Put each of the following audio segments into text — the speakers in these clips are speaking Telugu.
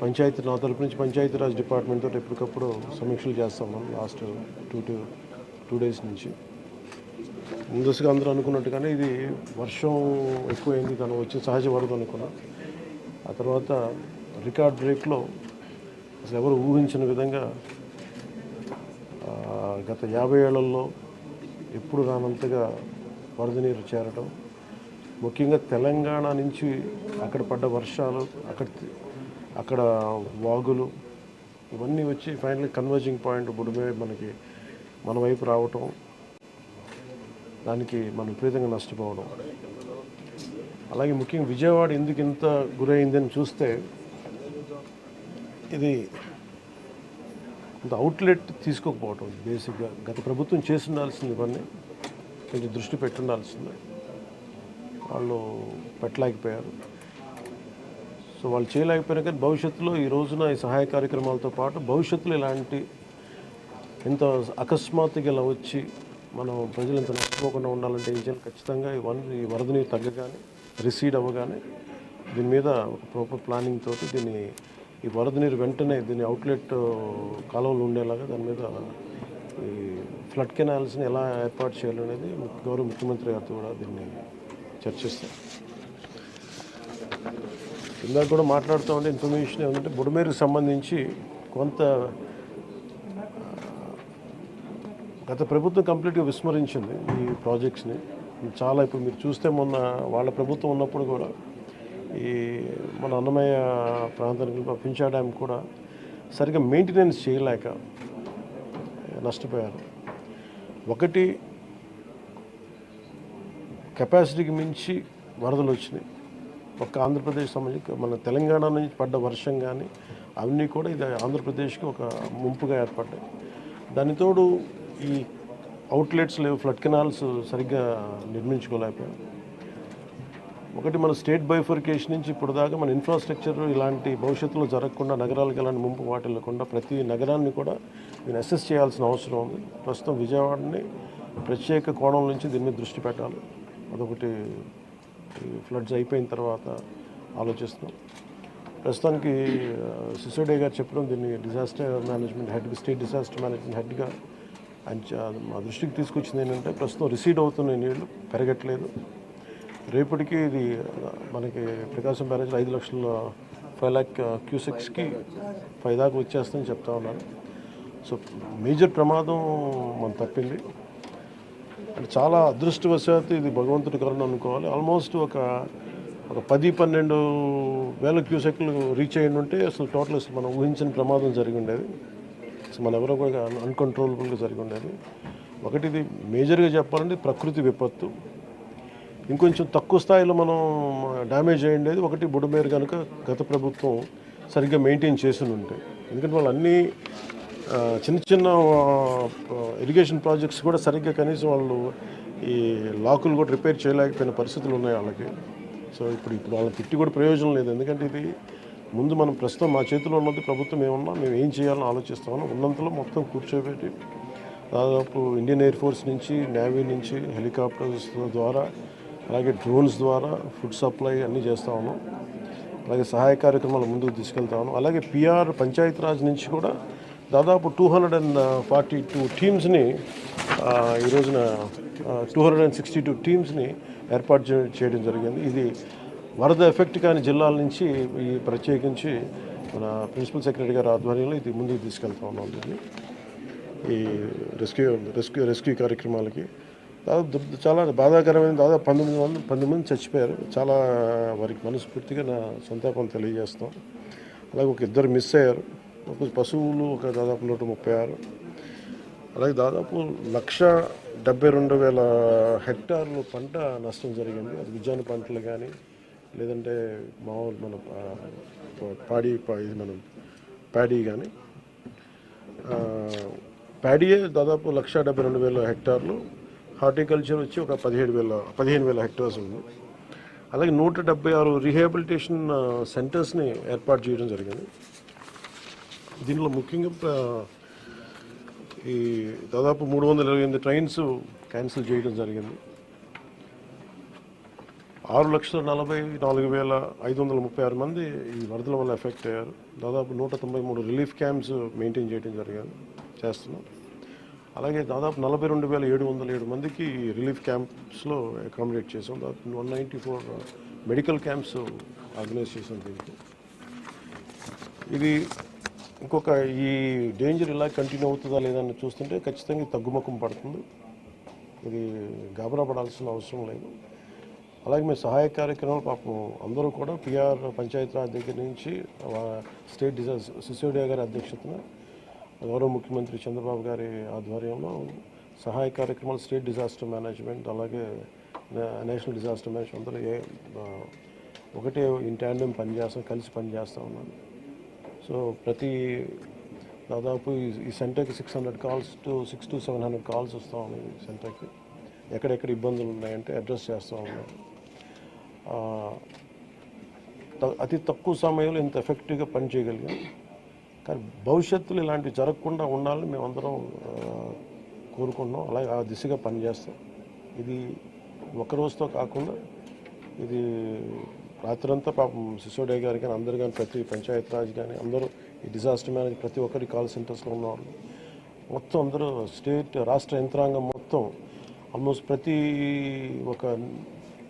పంచాయతీ నా తరపు నుంచి పంచాయతీరాజ్ డిపార్ట్మెంట్తో ఎప్పటికప్పుడు సమీక్షలు చేస్తాం మనం last two two two days నుంచి. ముందస్తుగా అందరూ అనుకున్నట్టుగానే ఇది వర్షం ఎక్కువైంది తను వచ్చి సహజ వరద అనుకున్నాం. ఆ తర్వాత రికార్డ్ బ్రేక్లో అసలు ఎవరు ఊహించిన విధంగా గత యాభై ఏళ్ళలో ఎప్పుడు రానంతగా వరద నీరు చేరడం ముఖ్యంగా తెలంగాణ నుంచి అక్కడ పడ్డ వర్షాలు అక్కడ అక్కడ వాగులు ఇవన్నీ వచ్చి ఫైనల్ కన్వర్జింగ్ పాయింట్ బుడిమే మనకి మన వైపు రావటం దానికి మనం విపరీతంగా నష్టపోవడం. అలాగే ముఖ్యంగా విజయవాడ ఎందుకు ఇంత గురైందని చూస్తే ఇది కొంత అవుట్లెట్ తీసుకోకపోవటం బేసిక్గా గత ప్రభుత్వం చేసి ఉండాల్సింది ఇవన్నీ కొంచెం దృష్టి పెట్టుండాల్సింది. వాళ్ళు పెట్టలేకపోయారు. సో వాళ్ళు చేయలేకపోయినా కానీ భవిష్యత్తులో ఈ రోజున ఈ సహాయ కార్యక్రమాలతో పాటు భవిష్యత్తులో ఇలాంటి ఎంత అకస్మాత్తుగా ఇలా వచ్చి మనం ప్రజలు ఇంత నష్టపోకుండా ఉండాలంటే ఏం చేయాలి ఖచ్చితంగా ఈ వన్ ఈ వరద నీరు తగ్గగానే రిసీడ్ అవ్వగానే దీని మీద ఒక ప్రాపర్ ప్లానింగ్ తోటి దీన్ని ఈ వరద నీరు వెంటనే దీని అవుట్లెట్ కాలువలు ఉండేలాగా దాని మీద ఈ ఫ్లడ్ కెనాల్స్ని ఎలా ఏర్పాటు చేయాలనేది గౌరవ ముఖ్యమంత్రి గారితో కూడా దీన్ని చర్చిస్తారు ఇందాక కూడా మాట్లాడుతూ ఉంటే ఇన్ఫర్మేషన్ ఏమంటే బుడమేరుకు సంబంధించి కొంత గత ప్రభుత్వం కంప్లీట్గా విస్మరించింది ఈ ప్రాజెక్ట్స్ని. చాలా ఇప్పుడు మీరు చూస్తే మొన్న వాళ్ళ ప్రభుత్వం ఉన్నప్పుడు కూడా ఈ మన అన్నమయ్య ప్రాంతానికి పించా డ్యామ్ కూడా సరిగ్గా మెయింటెనెన్స్ చేయలేక నష్టపోయారు. ఒకటి కెపాసిటీకి మించి వరదలు వచ్చినాయి. ఒక్క ఆంధ్రప్రదేశ్ సంబంధించి మన తెలంగాణ నుంచి పడ్డ వర్షం కానీ అవన్నీ కూడా ఇది ఆంధ్రప్రదేశ్కి ఒక ముంపుగా ఏర్పడ్డాయి. దానితోడు ఈ అవుట్లెట్స్ లేవు ఫ్లడ్ కెనాల్స్ సరిగ్గా నిర్మించుకోలేకపోయాం. ఒకటి మన స్టేట్ బైఫర్కేషన్ నుంచి ఇప్పుడు దాకా మన ఇన్ఫ్రాస్ట్రక్చర్ ఇలాంటి భవిష్యత్తులో జరగకుండా నగరాలకు ఎలాంటి ముంపు వాటిల్లకుండా ప్రతి నగరాన్ని కూడా దీన్ని అసెస్ చేయాల్సిన అవసరం ఉంది. ప్రస్తుతం విజయవాడని ప్రత్యేక కోణం నుంచి దీని మీద దృష్టి పెట్టాలి. అదొకటి ఫ్లడ్స్ అయిపోయిన తర్వాత ఆలోచిస్తున్నాం. ప్రస్తుతానికి సిసోడే గారు చెప్పడం దీన్ని disaster management head state disaster management హెడ్గా ఆయన మా దృష్టికి తీసుకొచ్చింది ఏంటంటే ప్రస్తుతం రిసీడ్ అవుతున్న నీళ్ళు పెరగట్లేదు. రేపటికి ఇది మనకి ప్రకాశం బ్యారేజ్లో ఐదు లక్షల ఫైవ్ ల్యాక్ క్యూసెక్స్కి ఫైవ్ దాకా వచ్చేస్తుందని చెప్తా ఉన్నారు. సో మేజర్ ప్రమాదం మనం తప్పింది. అంటే చాలా అదృష్టవశాత్తు ఇది భగవంతుడి కరుణ అనుకోవాలి. ఆల్మోస్ట్ ఒక ఒక పది పన్నెండు వేల క్యూసెక్లు రీచ్ అయ్యి ఉంటే అసలు టోటల్ అసలు మనం ఊహించిన ప్రమాదం జరిగి ఉండేది. అసలు మన ఎవరో కూడా అన్కంట్రోలబుల్గా జరిగి ఉండేది. ఒకటి ఇది మేజర్గా చెప్పాలంటే ప్రకృతి విపత్తు. ఇంకొంచెం తక్కువ స్థాయిలో మనం డ్యామేజ్ అయ్యిండేది ఒకటి బుడమేరు కనుక గత ప్రభుత్వం సరిగ్గా మెయింటైన్ చేసి ఉంటే ఎందుకంటే వాళ్ళు అన్నీ చిన్న చిన్న ఇరిగేషన్ ప్రాజెక్ట్స్ కూడా సరిగ్గా కనీసం వాళ్ళు ఈ లాకులు కూడా రిపేర్ చేయలేకపోయిన పరిస్థితులు ఉన్నాయి వాళ్ళకి. సో ఇప్పుడు ఇప్పుడు వాళ్ళని తిట్టి కూడా ప్రయోజనం లేదు. ఎందుకంటే ఇది ముందు మనం ప్రస్తుతం మా చేతిలో ఉన్నది ప్రభుత్వం ఏమన్నా మేము ఏం చేయాలని ఆలోచిస్తామని ఉన్నంతలో మొత్తం కూర్చోబెట్టి దాదాపు ఇండియన్ ఎయిర్ ఫోర్స్ నుంచి నేవీ నుంచి హెలికాప్టర్స్ ద్వారా అలాగే డ్రోన్స్ ద్వారా ఫుడ్ సప్లై అన్నీ చేస్తా ఉన్నాం. అలాగే సహాయ కార్యక్రమాలు ముందుకు తీసుకెళ్తా ఉన్నాం. అలాగే పిఆర్ పంచాయతీరాజ్ నుంచి కూడా దాదాపు two hundred and forty two టీమ్స్ని ఈ రోజున two hundred and sixty two టీమ్స్ని ఏర్పాటు చేయడం జరిగింది. ఇది వరద ఎఫెక్ట్ కాని జిల్లాల నుంచి ఈ ప్రత్యేకించి మన ప్రిన్సిపల్ సెక్రటరీ గారి ఆధ్వర్యంలో ఇది ముందుకు తీసుకెళ్తా ఉన్నాం. దీన్ని ఈ రెస్క్యూ రెస్క్యూ రెస్క్యూ కార్యక్రమాలకి. దాదాపు చాలా బాధాకరమైన దాదాపు పంతొమ్మిది మంది పంతొమ్మిది మంది చచ్చిపోయారు. చాలా వారికి మనస్ఫూర్తిగా నా సంతాపం తెలియజేస్తాం. అలాగే ఒక ఇద్దరు మిస్ అయ్యారు. పశువులు ఒక దాదాపు నూట ముప్పై ఆరు. అలాగే దాదాపు లక్ష డెబ్బై రెండు వేల హెక్టార్లు పంట నష్టం జరిగింది. అది ఉద్యాన పంటలు కానీ లేదంటే మామూలు మన పాడి ఇది మనం ప్యాడీ కానీ ప్యాడీయే దాదాపు లక్ష డెబ్బై రెండు వేల హెక్టార్లు. హార్టికల్చర్ వచ్చి ఒక పదిహేడు వేల పదిహేను వేల హెక్టార్స్ ఉంది. అలాగే నూట డెబ్బై ఆరు రీహాబిలిటేషన్ సెంటర్స్ని ఏర్పాటు చేయడం జరిగింది. దీనిలో ముఖ్యంగా ఈ దాదాపు మూడు వందల ఇరవై ఎనిమిది ట్రైన్స్ క్యాన్సిల్ చేయడం జరిగింది. ఆరు లక్షల నలభై నాలుగు వేల ఐదు వందల ముప్పై ఆరు మంది ఈ వరదల వల్ల ఎఫెక్ట్ అయ్యారు. దాదాపు నూట తొంభై మూడు రిలీఫ్ క్యాంప్స్ మెయింటైన్ చేయడం జరిగింది చేస్తున్నాం. అలాగే దాదాపు నలభై రెండు వేల ఏడు వందల ఏడు మందికి రిలీఫ్ క్యాంప్స్లో అకామిడేట్ చేసాం దాదాపు one ninety four medical camps organise చేసాం దీనికి. ఇది ఇంకొక ఈ డేంజర్ ఇలా కంటిన్యూ అవుతుందా లేదని చూస్తుంటే ఖచ్చితంగా తగ్గుముఖం పడుతుంది. ఇది గాబరా పడాల్సిన అవసరం లేదు. అలాగే మేము సహాయ కార్యక్రమాలు పాపం అందరూ కూడా పిఆర్ పంచాయతీరాజ్ దగ్గర నుంచి స్టేట్ డిజాస్ సిసోడియా గారి అధ్యక్షతన గౌరవ ముఖ్యమంత్రి చంద్రబాబు గారి ఆధ్వర్యంలో సహాయ కార్యక్రమాలు స్టేట్ డిజాస్టర్ మేనేజ్మెంట్ అలాగే నేషనల్ డిజాస్టర్ మేనేజ్మెంట్ అందరూ ఏ ఒకటే ఇన్ ట్యాండమ్ పనిచేస్తాం కలిసి పనిచేస్తూ ఉన్నాను సో ప్రతి దాదాపు ఈ- సెంటర్కి six hundred calls to six to seven hundred calls వస్తూ ఉన్నాయి ఈ సెంటర్కి. ఎక్కడెక్కడ ఇబ్బందులు ఉన్నాయంటే అడ్రస్ చేస్తూ ఉన్నాం త- అతి తక్కువ సమయంలో ఇంత ఎఫెక్టివ్గా పనిచేయగలిగాం కానీ భవిష్యత్తులో ఇలాంటివి జరగకుండా ఉండాలని మేమందరం ఆ, కోరుకుంటున్నాం. అలాగే ఆ దిశగా పనిచేస్తాం. ఇది ఒక రోజుతో కాకుండా ఇది రాత్రంతా పాపం సిసోడే గారి కానీ అందరు కానీ ప్రతి పంచాయత్ రాజ్ కానీ అందరూ ఈ డిజాస్టర్ మేనేజ్ ప్రతి ఒక్కరి కాల్ సెంటర్స్లో ఉన్నవాళ్ళు. మొత్తం అందరూ స్టేట్ రాష్ట్ర యంత్రాంగం మొత్తం ఆల్మోస్ట్ ప్రతి ఒక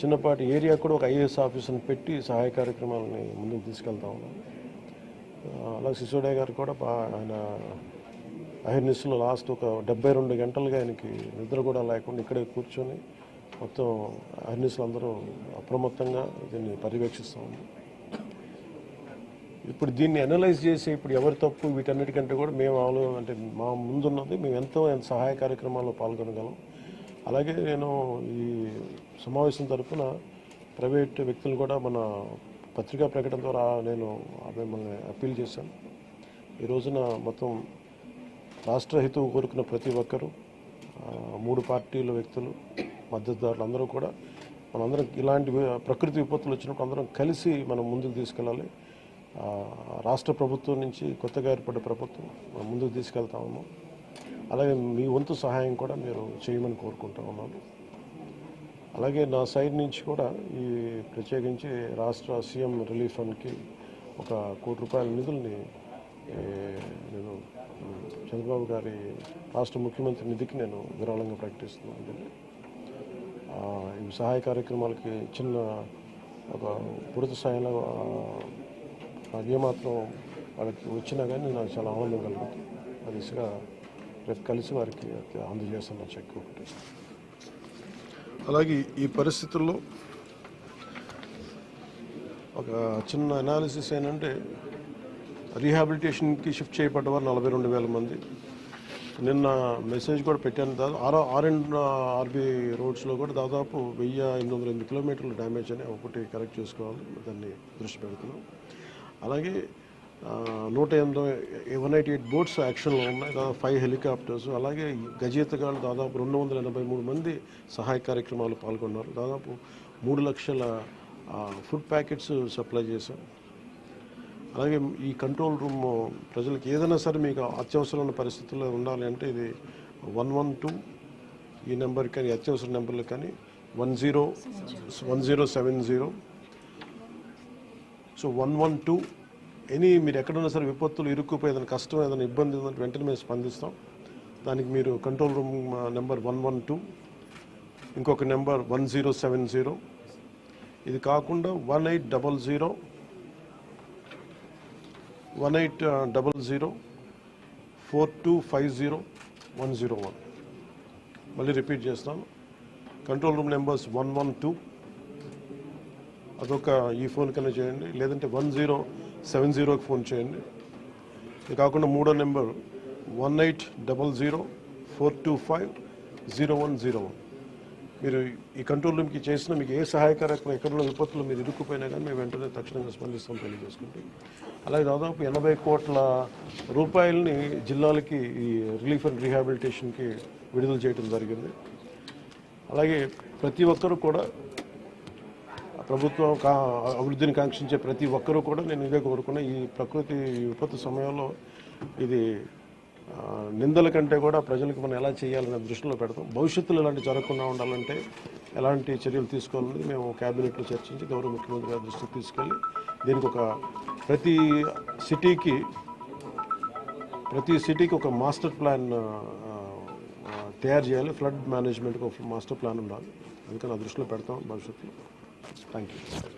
చిన్నపాటి ఏరియా కూడా ఒక ఐఏఎస్ ఆఫీసర్ని పెట్టి సహాయ కార్యక్రమాలని ముందుకు తీసుకెళ్తా ఉన్నాం. అలా అలాగే సిసోడే గారు కూడా ఆయన అహిర్నిస్లో లాస్ట్ ఒక డెబ్బై రెండు గంటలుగా ఆయనకి నిద్ర కూడా లేకుండా ఇక్కడే కూర్చొని మొత్తం అహిర్నిస్లు అందరూ అప్రమత్తంగా దీన్ని పర్యవేక్షిస్తూ ఉంది. ఇప్పుడు దీన్ని అనలైజ్ చేసి ఇప్పుడు ఎవరి తప్పు వీటన్నిటికంటే కూడా మేము ఆలో అంటే మా ముందున్నది మేము ఎంతో ఎంత సహాయ కార్యక్రమాల్లో పాల్గొనగలం. అలాగే నేను ఈ సమావేశం తరఫున ప్రైవేట్ వ్యక్తులు కూడా మన పత్రికా ప్రకటన ద్వారా నేను మిమ్మల్ని అప్పీల్ చేశాను. ఈ రోజున మొత్తం రాష్ట్ర హితవు కోరుకున్న ప్రతి ఒక్కరూ మూడు పార్టీల వ్యక్తులు మద్దతుదారులు అందరూ కూడా మనందరం ఇలాంటి ప్రకృతి విపత్తులు వచ్చినప్పుడు అందరం కలిసి మనం ముందుకు తీసుకెళ్ళాలి. రాష్ట్ర ప్రభుత్వం నుంచి కొత్తగా ఏర్పడ్డ ప్రభుత్వం మనం ముందుకు తీసుకెళ్తాము అలాగే మీ వంతు సహాయం కూడా మీరు చేయమని కోరుకుంటా ఉన్నాను. అలాగే నా సైడ్ నుంచి కూడా ఈ ప్రత్యేకించి రాష్ట్ర సీఎం రిలీఫ్ ఫండ్కి ఒక కోటి రూపాయల నిధుల్ని నేను చంద్రబాబు గారి రాష్ట్ర ముఖ్యమంత్రి నిధికి నేను విరాళంగా ప్రకటిస్తున్నాను. ఈ సహాయ కార్యక్రమాలకి చిన్న ఒక పూర్తి స్థాయిలో ఏమాత్రం వాళ్ళకి వచ్చినా కానీ నాకు చాలా ఆనందం కలుగుతుంది. ఆ దిశగా రేపు కలిసి వారికి అందజేస్తున్న చెక్ ఒకటి. అలాగే ఈ పరిస్థితుల్లో ఒక చిన్న అనాలిసిస్ ఏంటంటే రీహాబిలిటేషన్కి షిఫ్ట్ చేయబడ్డ వారు నలభై రెండు వేల మంది. నిన్న మెసేజ్ కూడా పెట్టాను. దాదాపు ఆర్ అండ్ ఆర్బీ రోడ్స్లో కూడా దాదాపు వెయ్యి ఎనిమిది వందల ఎనిమిది కిలోమీటర్లు డ్యామేజ్ అని ఒకటి కరెక్ట్ చేసుకోవాలి. దాన్ని దృష్టి పెడుతున్నాం. అలాగే నూట ఎనిమిది వన్ ఎయిటీ ఎయిట్ బోట్స్ యాక్షన్లో ఉన్నాయి. దాదాపు ఫైవ్ హెలికాప్టర్స్. అలాగే గజేతగాళ్ళు దాదాపు రెండు వందల ఎనభై మూడు మంది సహాయ కార్యక్రమాలు పాల్గొన్నారు. దాదాపు మూడు లక్షల ఫుడ్ ప్యాకెట్స్ సప్లై చేశాం. అలాగే ఈ కంట్రోల్ రూమ్ ప్రజలకు ఏదైనా సరే మీకు అత్యవసరమైన పరిస్థితుల్లో ఉండాలి అంటే ఇది వన్ వన్ టూ ఈ నెంబర్ కానీ అత్యవసర నెంబర్లు కానీ one zero one zero seven zero. So one one two any మీరు ఎక్కడున్నా సరే విపత్తులు ఇరుక్కుపోయి ఏదైనా కష్టం ఏదైనా ఇబ్బంది ఉందంటే వెంటనే మేము స్పందిస్తాం. దానికి మీరు control room number one one two ఇంకొక number one zero seven zero. ఇది కాకుండా one eight double zero one eight double zero four two five zero one zero one మళ్ళీ రిపీట్ చేస్తాను control room numbers one one two అదొక ఈ ఫోన్ కన్నా చేయండి. లేదంటే వన్ జీరో సెవెన్ జీరోకి ఫోన్ చేయండి. ఇది కాకుండా మూడో number one eight double zero four two five zero one zero one మీరు ఈ కంట్రోల్ రూమ్కి చేసిన మీకు ఏ సహాయకరమైన కార్యక్రమం ఎక్కడున్న విపత్తులు మీరు ఇరుక్కుపోయినా కానీ మేము వెంటనే తక్షణంగా స్పందిస్తాం తెలియజేసుకుంటే. అలాగే దాదాపు ఎనభై కోట్ల రూపాయలని జిల్లాలకి ఈ రిలీఫ్ అండ్ రీహాబిలిటేషన్కి విడుదల చేయడం జరిగింది. అలాగే ప్రతి ఒక్కరూ కూడా ప్రభుత్వం కా అభివృద్ధిని కాంక్షించే ప్రతి ఒక్కరూ కూడా నేను ఇదే కోరుకున్నా ఈ ప్రకృతి విపత్తు సమయంలో ఇది నిందల కంటే కూడా ప్రజలకు మనం ఎలా చేయాలనే దృష్టిలో పెడతాం. భవిష్యత్తులో ఇలాంటి జరగకుండా ఉండాలంటే ఎలాంటి చర్యలు తీసుకోవాలని మేము క్యాబినెట్లో చర్చించి గౌరవ ముఖ్యమంత్రి గారి దృష్టికి తీసుకెళ్ళి దీనికి ఒక ప్రతి సిటీకి ప్రతి సిటీకి ఒక మాస్టర్ ప్లాన్ తయారు చేయాలి. ఫ్లడ్ మేనేజ్మెంట్కి ఒక మాస్టర్ ప్లాన్ ఉండాలి. అందుకని ఆ దృష్టిలో పెడతాం భవిష్యత్తులో. Thank you